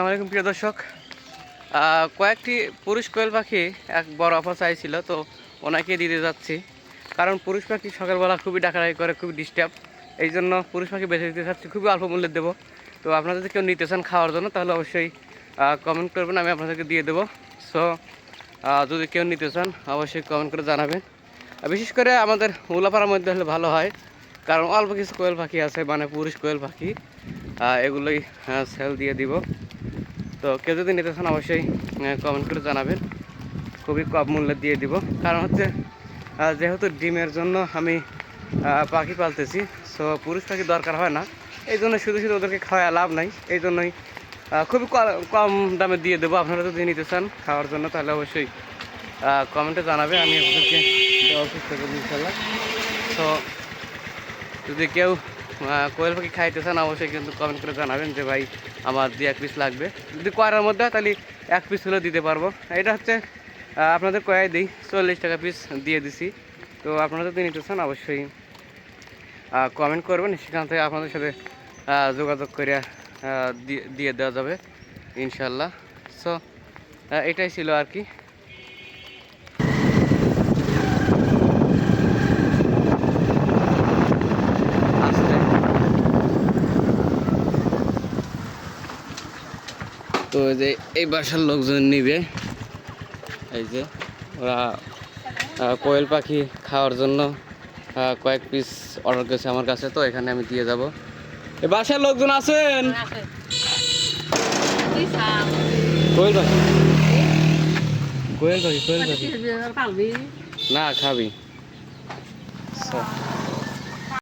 আসসালামু আলাইকুম, প্রিয় দর্শক। কয়েকটি পুরুষ কোয়েল পাখি এক বড় অফার চাইছিল, তো ওনাকে দিতে যাচ্ছি। কারণ পুরুষ পাখি সকালবেলা খুবই ডাকাডাকি করে, খুবই ডিস্টার্ব এই জন্য পুরুষ পাখি বেছে দিতে চাচ্ছি, খুবই অল্প মূল্যে দেবো। তো আপনারা যদি কেউ নিতে চান খাওয়ার জন্য, তাহলে অবশ্যই কমেন্ট করবেন, আমি আপনাদেরকে দিয়ে দেবো। সো যদি কেউ নিতে চান, অবশ্যই কমেন্ট করে জানাবেন। বিশেষ করে আমাদের উলাপাড়ার মধ্যে হলে ভালো হয়, কারণ অল্প কিছু কোয়েল পাখি আছে মানে পুরুষ কোয়েল পাখি এগুলোই সেল দিয়ে দিব। তো কেউ যদি নিতে চান অবশ্যই কমেন্ট করে জানাবেন। খুবই কম মূল্যে দিয়ে দিব। কারণ হচ্ছে যেহেতু ডিমের জন্য আমি পাখি পালতেছি সো পুরুষ পাখি দরকার হয় না। এই জন্য শুধু শুধু ওদেরকে খাওয়া লাভ নাই। এই জন্যই খুবই কম দামে দিয়ে দেবো। আপনারা যদি নিতে চান খাওয়ার জন্য, তাহলে অবশ্যই কমেন্টে জানাবে। আমি আপনাদেরকে দেওয়ার চেষ্টা করব ইনশাল্লাহ তো যদি কেউ কোয়েল পাখি খাইতে চান অবশ্যই কিন্তু কমেন্ট করে জানাবেন যে ভাই আমার দু এক পিস লাগবে। যদি কয়টার মধ্যে হয়, তাহলে এক পিস হলেও দিতে পারব। এটা হচ্ছে আপনাদের কয়াই দিই, চল্লিশ টাকা পিস দিয়ে দিছি। তো আপনারা যদি নিতে চান, অবশ্যই কমেন্ট করবেন। সেখান থেকে আপনাদের সাথে যোগাযোগ করে দিয়ে দেওয়া যাবে ইনশাল্লাহ সো এটাই ছিল আর কি। তো এই যে এই বাসার লোকজন নিবে। এই যে ওরা কোয়েল পাখি খাওয়ার জন্য কয়েক পিস অর্ডার করেছে আমার কাছে, তো এখানে আমি দিয়ে যাব। এই বাসার লোকজন আছেন? কোয়েল পাখি। কোয়েল পাখি কোয়েল পাখি। না, খাবি। আচ্ছা।